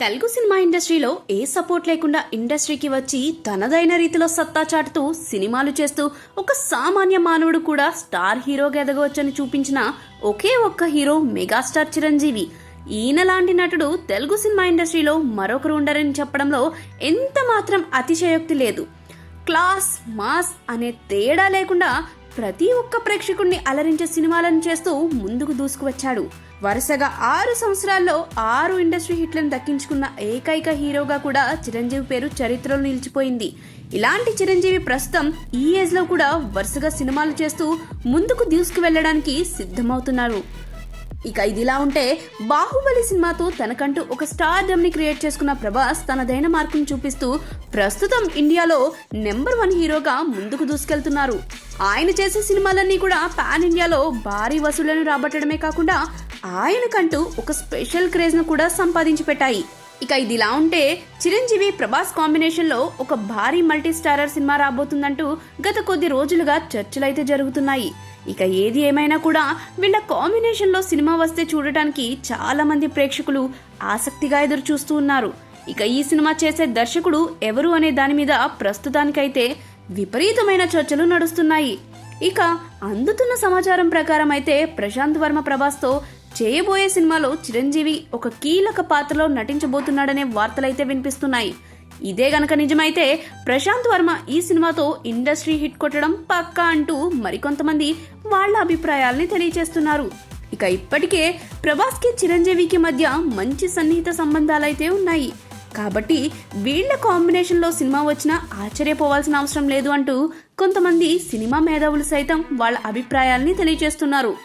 Telugu cinema ఇండస్ట్రీలో ఏ support లేకుండా ఇండస్ట్రీకి వచ్చి తనదైన రీతిలో సత్తా చాటుతూ సినిమాలు చేస్తూ ఒక సామాన్య మానవుడు కూడా స్టార్ హీరోగా ఎదగవచ్చని చూపించిన ఒకే ఒక్క హీరో మెగాస్టార్ చిరంజీవి. ఈయన లాంటి నటుడు తెలుగు సినిమా ఇండస్ట్రీలో మరొకరు ఉండరని చెప్పడంలో ఎంత మాత్రం అతిశయోక్తి లేదు. క్లాస్ మాస్ అనే తేడా లేకుండా ప్రతి ఒక్క ప్రేక్షకుడిని అలరించే సినిమాలను చేస్తూ ముందుకు దూసుకువచ్చాడు. వరుసగా ఆరు సంవత్సరాల్లో ఆరు ఇండస్ట్రీ హిట్లను దక్కించుకున్న ఏకైక హీరోగా కూడా చిరంజీవి పేరు చరిత్రలో నిలిచిపోయింది. ఇలాంటి చిరంజీవి ప్రస్తుతం ఈ ఏజ్లో కూడా వరుసగా సినిమాలు చేస్తూ ముందుకు దూసుకు వెళ్ళడానికి సిద్ధమవుతున్నారు. ఇక ఇదిలా ఉంటే బాహుబలి సినిమాతో తనకంటూ ఒక స్టార్ని క్రియేట్ చేసుకున్న ప్రభాస్ తనదైన మార్కును చూపిస్తూ ప్రస్తుతం ఇండియాలో నెంబర్ వన్ హీరోగా ముందుకు దూసుకెళ్తున్నారు. ఆయన చేసే సినిమాలన్నీ కూడా పాన్ ఇండియాలో భారీ వసూళ్ళను రాబట్టడమే కాకుండా ఆయనకంటూ ఒక స్పెషల్ క్రేజ్ను కూడా సంపాదించి పెట్టాయి. ఇక ఇదిలా ఉంటే చిరంజీవి ప్రభాస్ కాంబినేషన్లో ఒక భారీ మల్టీ స్టారర్ సినిమా రాబోతుందంటూ గత కొద్ది రోజులుగా చర్చలైతే జరుగుతున్నాయి. ఇక ఏది ఏమైనా కూడా వీళ్ళ కాంబినేషన్లో సినిమా వస్తే చూడటానికి చాలా మంది ప్రేక్షకులు ఆసక్తిగా ఎదురు చూస్తూ ఉన్నారు. ఇక ఈ సినిమా చేసే దర్శకుడు ఎవరు అనే దాని మీద ప్రస్తుతానికైతే విపరీతమైన చర్చలు నడుస్తున్నాయి. ఇక అందుతున్న సమాచారం ప్రకారం అయితే ప్రశాంత్ వర్మ ప్రభాస్తో చేయబోయే సినిమాలో చిరంజీవి ఒక కీలక పాత్రలో నటించబోతున్నాడనే వార్తలైతే వినిపిస్తున్నాయి. ఇదే గనక నిజమైతే ప్రశాంత్ వర్మ ఈ సినిమాతో ఇండస్ట్రీ హిట్ కొట్టడం పక్కా అంటూ మరికొంతమంది వాళ్ళ అభిప్రాయాల్ని తెలియజేస్తున్నారు ఇక ఇప్పటికే ప్రభాస్కి చిరంజీవికి మధ్య మంచి సన్నిహిత సంబంధాలైతే ఉన్నాయి. కాబట్టి వీళ్ళ కాంబినేషన్లో సినిమా వచ్చినా ఆశ్చర్యపోవాల్సిన అవసరం లేదు అంటూ కొంతమంది సినిమా మేధావులు సైతం వాళ్ళ అభిప్రాయాల్ని తెలియజేస్తున్నారు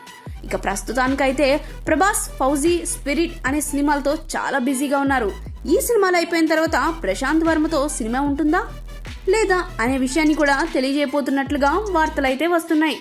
ఇక ప్రస్తుతానికైతే ప్రభాస్ ఫౌజీ స్పిరిట్ అనే సినిమాలతో చాలా బిజీగా ఉన్నారు. ఈ సినిమాలు అయిపోయిన తర్వాత ప్రశాంత్ వర్మతో సినిమా ఉంటుందా? లేదా అనే విషయాన్ని కూడా తెలియజేయబోతున్నట్లుగా వార్తలైతే వస్తున్నాయి.